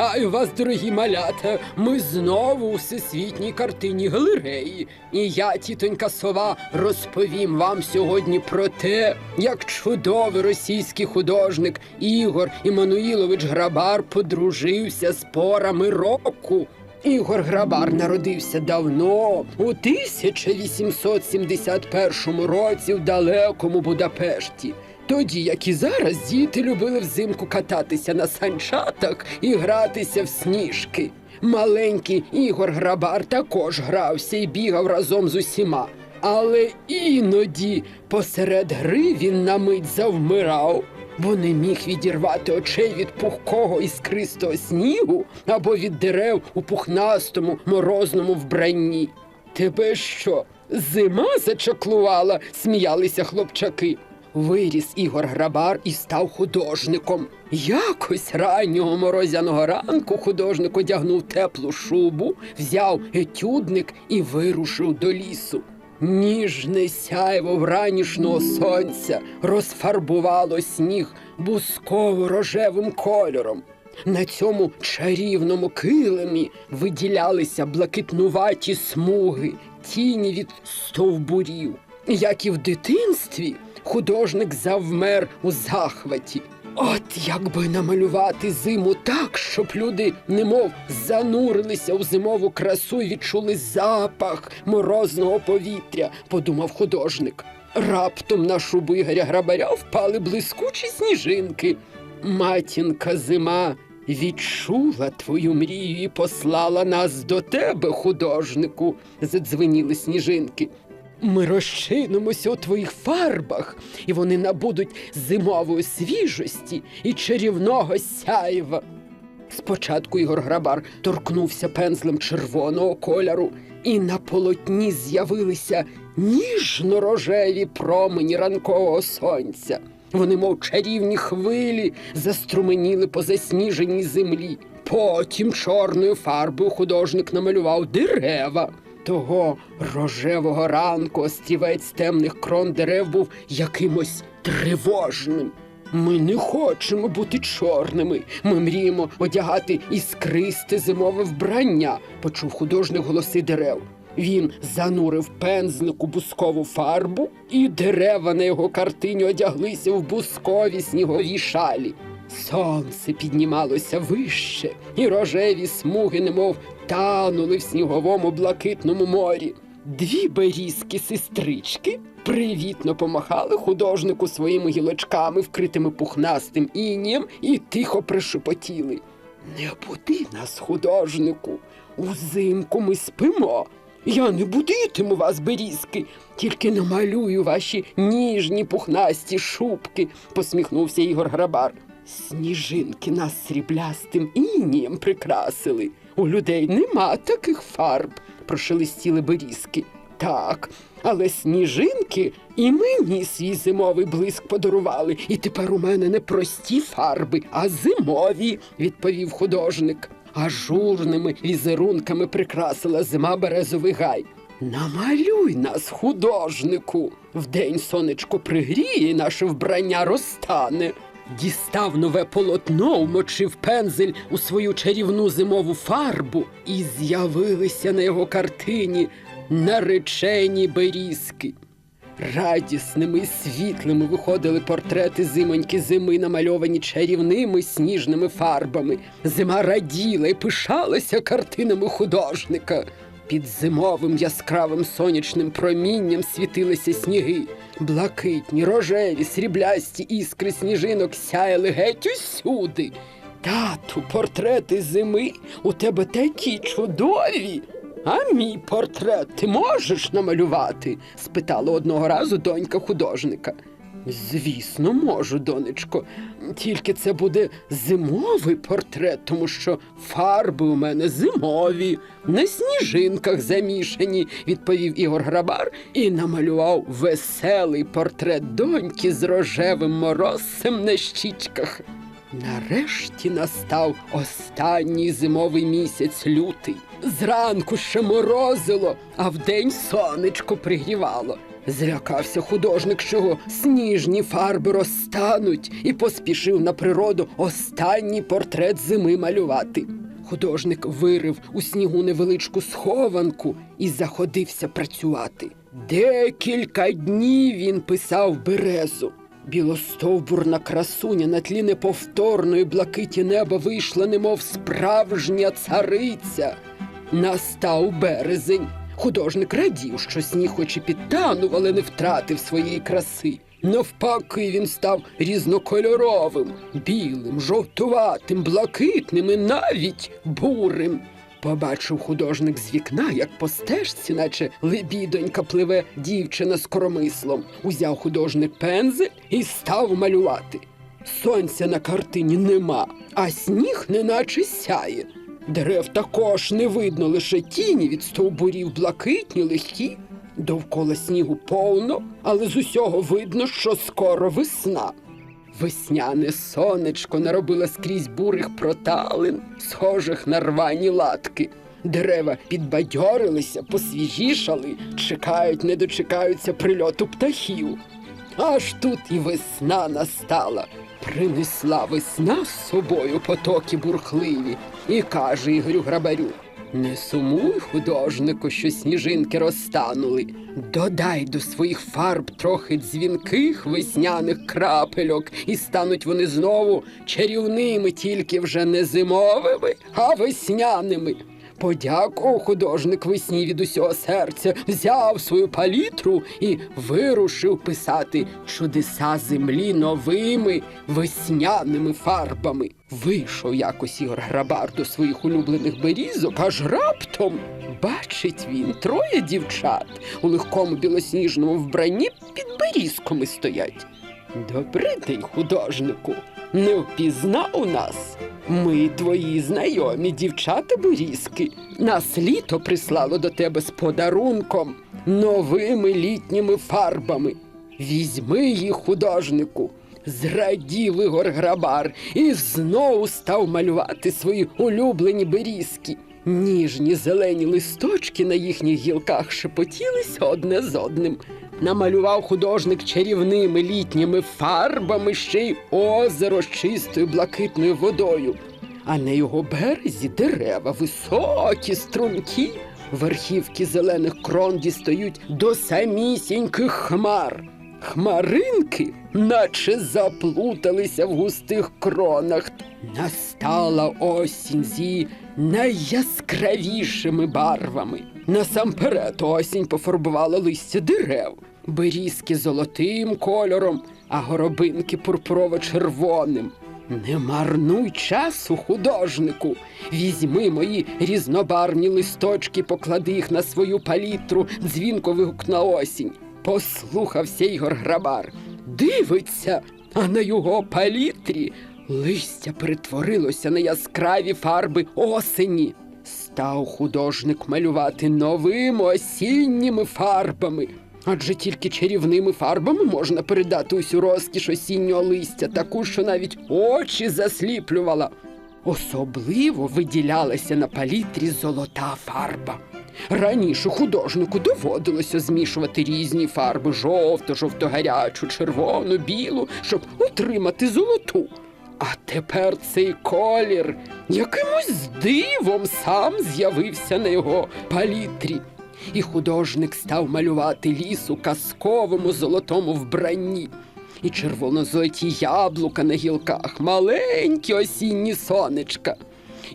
Вітаю вас, дорогі малята! Ми знову у всесвітній картині галереї. І я, тітонька сова, розповім вам сьогодні про те, як чудовий російський художник Ігор Іммануїлович Грабар подружився з порами року. Ігор Грабар народився давно, у 1871 році в далекому Будапешті. Тоді, як і зараз, діти любили взимку кататися на санчатах і гратися в сніжки. Маленький Ігор Грабар також грався і бігав разом з усіма. Але іноді посеред гри він на мить завмирав, бо не міг відірвати очей від пухкого іскристого снігу або від дерев у пухнастому морозному вбранні. Тебе що, зима зачаклувала? сміялися хлопчаки. Виріс Ігор Грабар і став художником. Якось раннього морозяного ранку художник одягнув теплу шубу, взяв етюдник і вирушив до лісу. Ніжне сяйво вранішнього сонця розфарбувало сніг бусково-рожевим кольором. На цьому чарівному килимі виділялися блакитнуваті смуги, тіні від стовбурів. Як і в дитинстві, художник завмер у захваті. От якби намалювати зиму так, щоб люди немов занурилися у зимову красу і відчули запах морозного повітря, подумав художник. Раптом на шубу Ігоря Грабаря впали блискучі сніжинки. Матінка зима відчула твою мрію і послала нас до тебе, художнику, задзвеніли сніжинки. Ми розчинимося у твоїх фарбах, і вони набудуть зимової свіжості і чарівного сяйва. Спочатку Ігор Грабар торкнувся пензлем червоного кольору, і на полотні з'явилися ніжно-рожеві промені ранкового сонця. Вони, мов чарівні хвилі, заструменіли по засніженій землі. Потім чорною фарбою художник намалював дерева. Того рожевого ранку острівець темних крон дерев був якимось тривожним. Ми не хочемо бути чорними. Ми мріємо одягати іскристе зимове вбрання, почув художник голоси дерев. Він занурив пензлик у бускову фарбу, і дерева на його картині одяглися в бускові снігові шалі. Сонце піднімалося вище, і рожеві смуги, немов танули в сніговому блакитному морі. Дві берізки сестрички привітно помахали художнику своїми гілочками, вкритими пухнастим інєм, і тихо пришепотіли. Не буди нас, художнику, узимку ми спимо. Я не будитиму вас, берізки, тільки намалюю ваші ніжні пухнасті шубки, посміхнувся Ігор Грабар. Сніжинки нас сріблястим інієм прикрасили. У людей нема таких фарб, прошелестіли берізки. Так, але сніжинки і мені свій зимовий блиск подарували, і тепер у мене не прості фарби, а зимові, відповів художник. Ажурними візерунками прикрасила зима березовий гай. Намалюй нас, художнику. Вдень сонечко пригріє, і наше вбрання розтане. Дістав нове полотно, вмочив пензель у свою чарівну зимову фарбу, і з'явилися на його картині наречені берізки. Радісними і світлими виходили портрети зимоньки зими, намальовані чарівними сніжними фарбами. Зима раділа і пишалася картинами художника. Під зимовим яскравим сонячним промінням світилися сніги. Блакитні, рожеві, сріблясті іскри сніжинок сяяли геть усюди. Тату, портрети зими у тебе такі чудові. А мій портрет ти можеш намалювати? спитала одного разу донька художника. Звісно, можу, донечко. Тільки це буде зимовий портрет, тому що фарби у мене зимові, на сніжинках замішані, відповів Ігор Грабар і намалював веселий портрет доньки з рожевим морозцем на щічках. Нарешті настав останній зимовий місяць лютий. Зранку ще морозило, а вдень сонечко пригрівало. Злякався художник, що сніжні фарби розтануть, і поспішив на природу останній портрет зими малювати. Художник вирив у снігу невеличку схованку і заходився працювати. Декілька днів він писав березу. Білостовбурна красуня на тлі неповторної блакиті неба вийшла, немов справжня цариця. Настав березень. Художник радів, що сніг хоч і підтанув, але не втратив своєї краси. Навпаки, він став різнокольоровим, білим, жовтуватим, блакитним і навіть бурим. Побачив художник з вікна, як по стежці, наче лебідонька пливе дівчина з коромислом. Узяв художник пензель і став малювати. Сонця на картині нема, а сніг неначе сяє. Дерев також не видно, лише тіні від стовбурів блакитні, легкі. Довкола снігу повно, але з усього видно, що скоро весна. Весняне сонечко наробило скрізь бурих проталин, схожих на рвані латки. Дерева підбадьорилися, посвіжішали, чекають, не дочекаються прильоту птахів. Аж тут і весна настала. Принесла весна з собою потоки бурхливі і каже Ігорю Грабарю. Не сумуй, художнику, що сніжинки розтанули. Додай до своїх фарб трохи дзвінких весняних крапельок, і стануть вони знову чарівними, тільки вже не зимовими, а весняними. Подякував художник весні від усього серця, взяв свою палітру і вирушив писати чудеса землі новими весняними фарбами. Вийшов якось Ігор Грабар до своїх улюблених берізок, аж раптом бачить він троє дівчат у легкому білосніжному вбранні під берізками стоять. Добрий день, художнику. Не впізнав нас. Ми твої знайомі дівчата Борізки. Нас літо прислало до тебе з подарунком новими літніми фарбами. Візьми їх, художнику. Зрадів Ігор Грабар і знову став малювати свої улюблені берізки. Ніжні зелені листочки на їхніх гілках шепотілися одне з одним. Намалював художник чарівними літніми фарбами ще й озеро з чистою блакитною водою. А на його березі дерева високі, стрункі, верхівки зелених крон дістають до самісіньких хмар. Хмаринки, наче заплуталися в густих кронах. Настала осінь з її найяскравішими барвами. Насамперед осінь пофарбувала листя дерев, берізки золотим кольором, а горобинки пурпурово-червоним. Не марнуй часу, художнику. Візьми мої різнобарвні листочки, поклади їх на свою палітру, дзвінко вигукнула осінь. Послухався Ігор Грабар. Дивиться, а на його палітрі листя перетворилося на яскраві фарби осені. Став художник малювати новими осінніми фарбами. Адже тільки чарівними фарбами можна передати усю розкіш осіннього листя, таку, що навіть очі засліплювала. Особливо виділялася на палітрі золота фарба. Раніше художнику доводилося змішувати різні фарби жовто, жовто-гарячу, червону, білу, щоб отримати золоту. А тепер цей колір якимось дивом сам з'явився на його палітрі. І художник став малювати ліс у казковому золотому вбранні. І червоно-золоті яблука на гілках, маленькі осінні сонечка,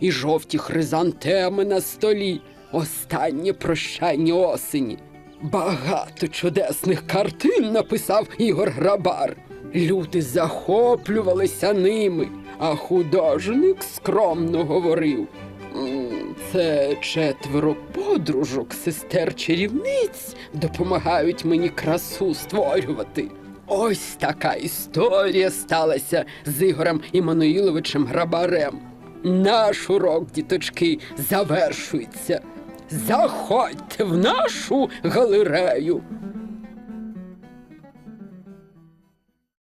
і жовті хризантеми на столі, останнє прощання осені. Багато чудесних картин написав Ігор Грабар. Люди захоплювалися ними, а художник скромно говорив. Це четверо подружок, сестер чарівниць допомагають мені красу створювати. Ось така історія сталася з Ігорем Іммануїловичем Грабарем. Наш урок, діточки, завершується. Заходьте в нашу галерею.